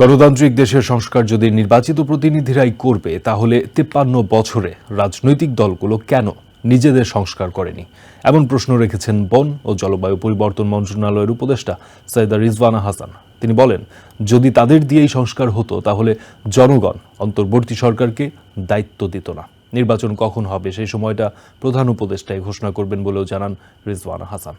গণতান্ত্রিক দেশের সংস্কার যদি নির্বাচিত প্রতিনিধিরাই করবে, তাহলে তিপ্পান্ন বছরে রাজনৈতিক দলগুলো কেন নিজেদের সংস্কার করেনি? এমন প্রশ্ন রেখেছেন বন ও জলবায়ু পরিবর্তন মন্ত্রণালয়ের উপদেষ্টা সৈয়দা রিজওয়ানা হাসান। তিনি বলেন, যদি তাদের দিয়েই সংস্কার হতো, তাহলে জনগণ অন্তর্বর্তী সরকারকে দায়িত্ব দিত না। নির্বাচন কখন হবে, সেই সময়টা প্রধান উপদেষ্টায় ঘোষণা করবেন বলেও জানান রিজওয়ানা হাসান।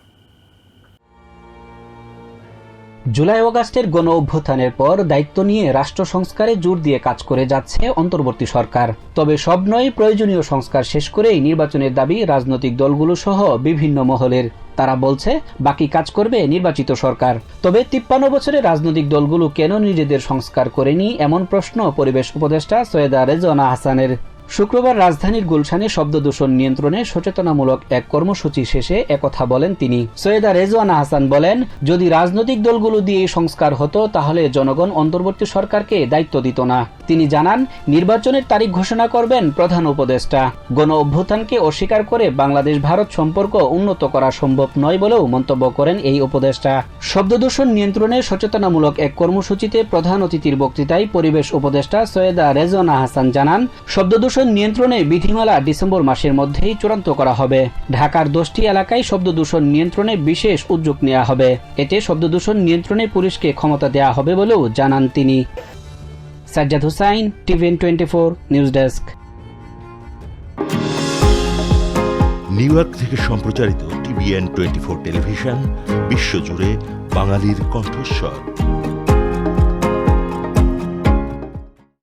জুলাই অগাস্টের গণ অভ্যুত্থানের পর দায়িত্ব নিয়ে রাষ্ট্র সংস্কারে জোর দিয়ে কাজ করে যাচ্ছে অন্তর্বর্তী সরকার। তবে সব নয়, প্রয়োজনীয় সংস্কার শেষ করেই নির্বাচনের দাবি রাজনৈতিক দলগুলো সহ বিভিন্ন মহলের। তারা বলছে, বাকি কাজ করবে নির্বাচিত সরকার। তবে তিপ্পান্ন বছরে রাজনৈতিক দলগুলো কেন নিজেদের সংস্কার করেনি এমন প্রশ্ন পরিবেশ উপদেষ্টা সৈয়দা রেজওয়ানা হাসানের। শুক্রবার রাজধানীর গুলশানে শব্দ দূষণ নিয়ন্ত্রণে সচেতনামূলক এক কর্মসূচি শেষে একথা বলেন তিনি। সৈয়দা রেজওয়ানা হাসান বলেন, যদি রাজনৈতিক দলগুলো দিয়ে সংস্কার হতো, তাহলে জনগণ অন্তর্বর্তী সরকারকে দায়িত্ব দিত না। তিনি জানান, নির্বাচনের তারিখ ঘোষণা করবেন প্রধান উপদেষ্টা। গণ অভ্যুত্থানকে অস্বীকার করে বাংলাদেশ ভারত সম্পর্ক উন্নত করা সম্ভব নয় বলেও মন্তব্য করেন এই উপদেষ্টা। শব্দ দূষণ নিয়ন্ত্রণে সচেতনামূলক এক কর্মসূচিতে প্রধান অতিথির বক্তৃতায় পরিবেশ উপদেষ্টা সৈয়দা রেজওয়ানা হাসান জানান, শব্দ দূষণ নিয়ন্ত্রণে বিধিমালা ডিসেম্বর মাসের মধ্যেই চূড়ান্ত করা হবে। ঢাকার দশটি এলাকায় শব্দ দূষণ নিয়ন্ত্রণে বিশেষ উদ্যোগ নেওয়া হবে। এতে শব্দ দূষণ নিয়ন্ত্রণে পুলিশকে ক্ষমতা দেওয়া হবে বলেও জানান তিনি। Sajjad Hussain, TVN twenty four, news desk. New York থেকে সম্প্রচারিত টিভিএন টোয়েন্টি ফোর টেলিভিশন, বিশ্বজুড়ে বাঙালির কণ্ঠস্বর।